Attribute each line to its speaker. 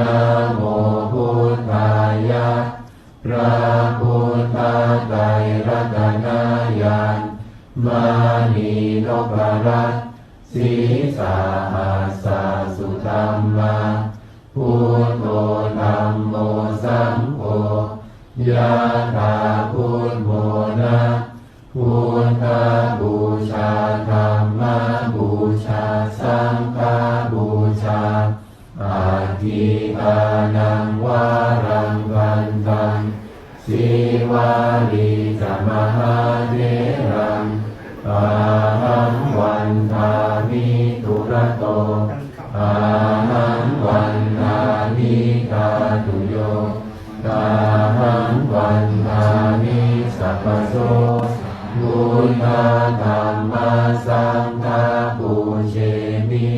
Speaker 1: นะโมพุทธายะพระพุทธไตรรัตนญาณมานีนพรัตน์สีสาหัสสะสุธรรมาพุทโธธรรมโมสังโฆยะถาพุทโมนะพุทธบูชาธรรมบูชา ทีปานังวารังบันตังสิวาลีสมหาเทรังปาหังวันทามิตุระโตปาหังวันทามิกาตุโยปาหังวันทามิสัพพโสบุญธรรมสังฆปูเชมิ